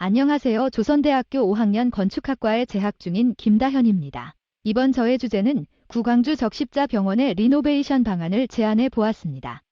안녕하세요. 조선대학교 5학년 건축학과에 재학 중인 김다현입니다. 이번 저의 주제는 구광주 적십자 병원의 리노베이션 방안을 제안해 보았습니다.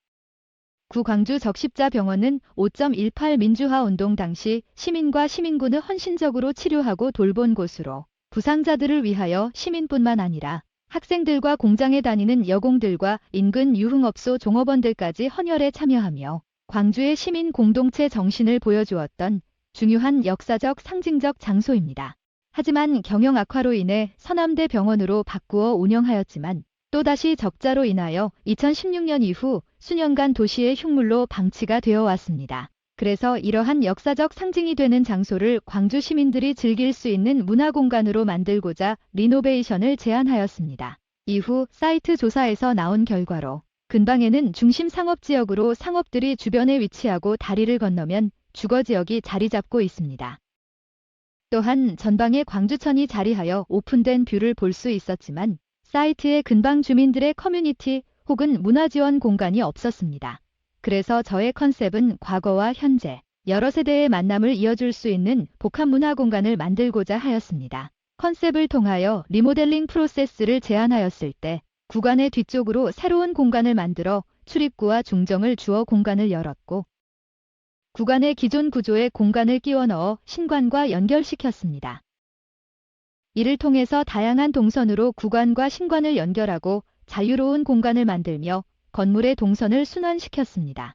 구광주 적십자 병원은 5.18 민주화 운동 당시 시민과 시민군을 헌신적으로 치료하고 돌본 곳으로 부상자들을 위하여 시민뿐만 아니라 학생들과 공장에 다니는 여공들과 인근 유흥업소 종업원들까지 헌혈에 참여하며 광주의 시민 공동체 정신을 보여주었던 중요한 역사적 상징적 장소입니다. 하지만 경영 악화로 인해 서남대 병원으로 바꾸어 운영하였지만 또다시 적자로 인하여 2016년 이후 수년간 도시의 흉물로 방치가 되어 왔습니다. 그래서 이러한 역사적 상징이 되는 장소를 광주 시민들이 즐길 수 있는 문화 공간으로 만들고자 리노베이션을 제안하였습니다. 이후 사이트 조사에서 나온 결과로 근방에는 중심 상업 지역으로 상업들이 주변에 위치하고 다리를 건너면 주거 지역이 자리 잡고 있습니다. 또한 전방에 광주천이 자리하여 오픈된 뷰를 볼 수 있었지만 사이트에 근방 주민들의 커뮤니티 혹은 문화 지원 공간이 없었습니다. 그래서 저의 컨셉은 과거와 현재, 여러 세대의 만남을 이어줄 수 있는 복합 문화 공간을 만들고자 하였습니다. 컨셉을 통하여 리모델링 프로세스를 제안하였을 때 구간의 뒤쪽으로 새로운 공간을 만들어 출입구와 중정을 주어 공간을 열었고 구간의 기존 구조에 공간을 끼워 넣어 신관과 연결시켰습니다. 이를 통해서 다양한 동선으로 구간과 신관을 연결하고 자유로운 공간을 만들며 건물의 동선을 순환시켰습니다.